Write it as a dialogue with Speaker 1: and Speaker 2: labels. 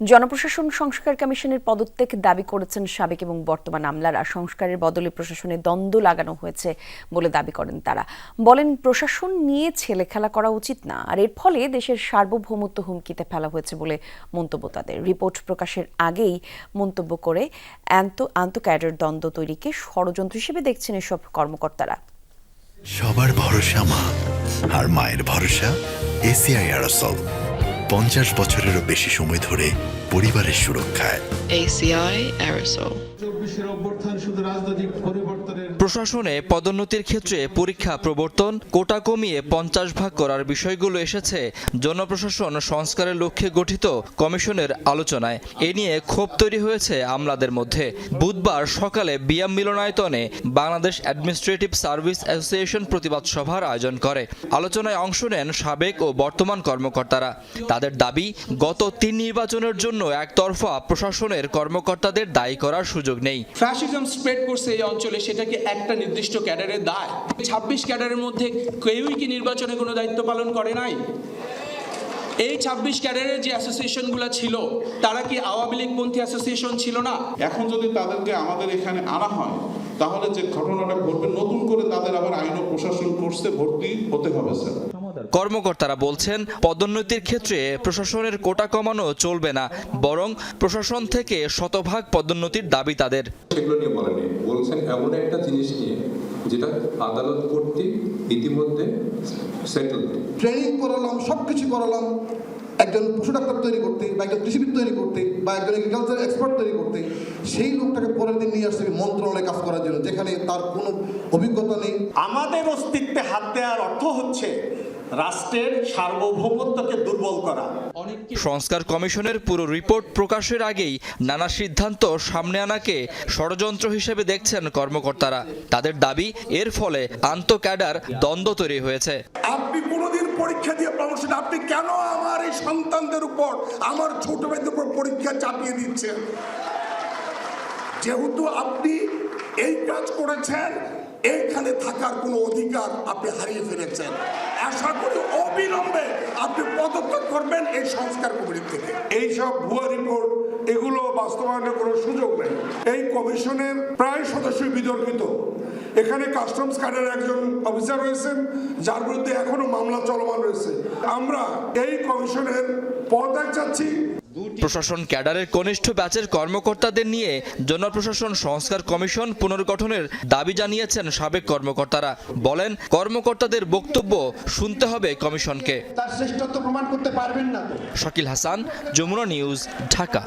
Speaker 1: জনপ্রশাসন সংস্কার কমিশনের পদত্যাগ দাবি করেছেন সাবেক এবং বর্তমান আমলারা। সংস্কারের বদলে প্রশাসনে দ্বন্দ্ব লাগানো হয়েছে বলে দাবি করেন তারা। বলেন, প্রশাসন নিয়ে ছেলে খেলা করা উচিত না, আর এর ফলে দেশের সার্বভৌমত্ব হুমকিতে ফেলা হয়েছে বলে মন্তব্য তাদের। রিপোর্ট প্রকাশের আগেই মন্তব্য করে আন্ত আন্তঃক্যাডার দ্বন্দ্ব তৈরিকে ষড়যন্ত্র হিসেবে দেখছেন এসব কর্মকর্তারা।
Speaker 2: সবার ভরসা মা, আর মায়ের ভরসা এসিআই আরসল পঞ্চাশ বছরেরও বেশি সময় ধরে পরিবারের সুরক্ষায়।
Speaker 3: এসিআই অভ্যর্থান শুধু রাজনৈতিক পরিবর্তনের
Speaker 4: প্রশাসনে পদোন্নতির ক্ষেত্রে পরীক্ষা, প্রবর্তন, কোটা কমিয়ে পঞ্চাশ ভাগ করার বিষয়গুলো এসেছে জনপ্রশাসন সংস্কারের লক্ষ্যে গঠিত কমিশনের আলোচনায়। এ নিয়ে ক্ষোভ তৈরি হয়েছে আমলাদের মধ্যে। বুধবার সকালে বিয়াম মিলনায়তনে বাংলাদেশ অ্যাডমিনিস্ট্রেটিভ সার্ভিস অ্যাসোসিয়েশন প্রতিবাদ সভার আয়োজন করে। আলোচনায় অংশ নেন সাবেক ও বর্তমান কর্মকর্তারা। তাদের দাবি, গত তিন নির্বাচনের জন্য একতরফা প্রশাসনের কর্মকর্তাদের দায়ী করার সুযোগ নেই।
Speaker 5: ফ্যাসিজম স্প্রেড করছে এই অঞ্চলে, সেটাকে একটা নির্দিষ্ট ক্যাডারের দায়। ছাব্বিশ ক্যাডারের মধ্যে কেউই কি নির্বাচনে কোনো দায়িত্ব পালন করে নাই? এই ছাব্বিশ ক্যাডারের যে অ্যাসোসিয়েশনগুলো ছিল, তারা কি আওয়ামী লীগপন্থী অ্যাসোসিয়েশন ছিল না?
Speaker 6: এখন যদি তাদেরকে আমাদের এখানে আনা হয়, তাহলে যে ঘটনাটা ঘটবে, নতুন করে তাদের আবার আইন ও প্রশাসন কোর্সে ভর্তি হতে হবে, স্যার।
Speaker 4: কর্মকর্তারা বলছেন পদোন্নতির ক্ষেত্রে প্রশাসনের কোটা কমানো চলবে না বরং প্রশাসন থেকে শতভাগ পদোন্নতির দাবি তাদের।
Speaker 7: সেগুলো নিয়ে বলেনি বলছেন এমন একটা জিনিস নিয়ে যেটা আদালত কর্তৃক ইতিমধ্যে সেটেল
Speaker 8: ট্রেনিং করালাম সব কিছু করালাম একজন পশু ডাক্তার তৈরি করতে বা একজন কৃষিবিদ তৈরি করতে বা একজন এগ্রিকালচার এক্সপার্ট তৈরি করতে সেই লোকটাকে পরের দিন নিয়ে আসছে মন্ত্রণালয়ে কাজ করার জন্য যেখানে তার কোনো অভিজ্ঞতা নেই।
Speaker 9: আমাদের অস্তিত্বে হাত দেওয়ার অর্থ হচ্ছে রাষ্ট্রের সার্বভৌমত্বকে দুর্বল করা।
Speaker 4: সংস্কার কমিশনের পুরো রিপোর্ট প্রকাশের আগেই নানা সিদ্ধান্ত সামনে আনাকে ষড়যন্ত্র হিসেবে দেখছেন কর্মকর্তারা। তাদের দাবি এর ফলে আন্তঃক্যাডার দ্বন্দ্ব তৈরি হয়েছে।
Speaker 10: আপনি কোনোদিন পরীক্ষা দিয়ে পারছেন আপনি কেন আমার এই সন্তানদের উপর আমার ছোট ভাইদের উপর পরীক্ষা চাপিয়ে দিচ্ছেন? যেহেতু আপনি এই কাজ করেছেন এইখানে থাকার কোনো অধিকার আপনি হারিয়ে ফেলেছেন। আশা করি অবিলম্বে আপনি পদত্যাগ করবেন এই সংস্কার কমিটি থেকে। এইসব ভুয়া রিপোর্ট এগুলো বাস্তবায়নের কোনো সুযোগ নেই। এই কমিশনের প্রায় সদস্যই বিতর্কিত। এখানে কাস্টমস কার্ডের একজন অফিসার রয়েছেন, যার বিরুদ্ধে এখনও মামলা চলমান রয়েছে। আমরা এই কমিশনের পদত্যাগ চাচ্ছি
Speaker 4: প্রশাসন ক্যাডারের কনিষ্ঠ ব্যাচের কর্মকর্তাদের নিয়ে জনপ্রশাসন সংস্কার কমিশন পুনর্গঠনের দাবি জানিয়েছেন সাবেক কর্মকর্তারা। বলেন কর্মকর্তাদের বক্তব্য শুনতে হবে কমিশনকে।
Speaker 8: তার শ্রেষ্ঠত্ব প্রমাণ করতে পারবেন না।
Speaker 4: শাকিল হাসান যমুনা নিউজ ঢাকা।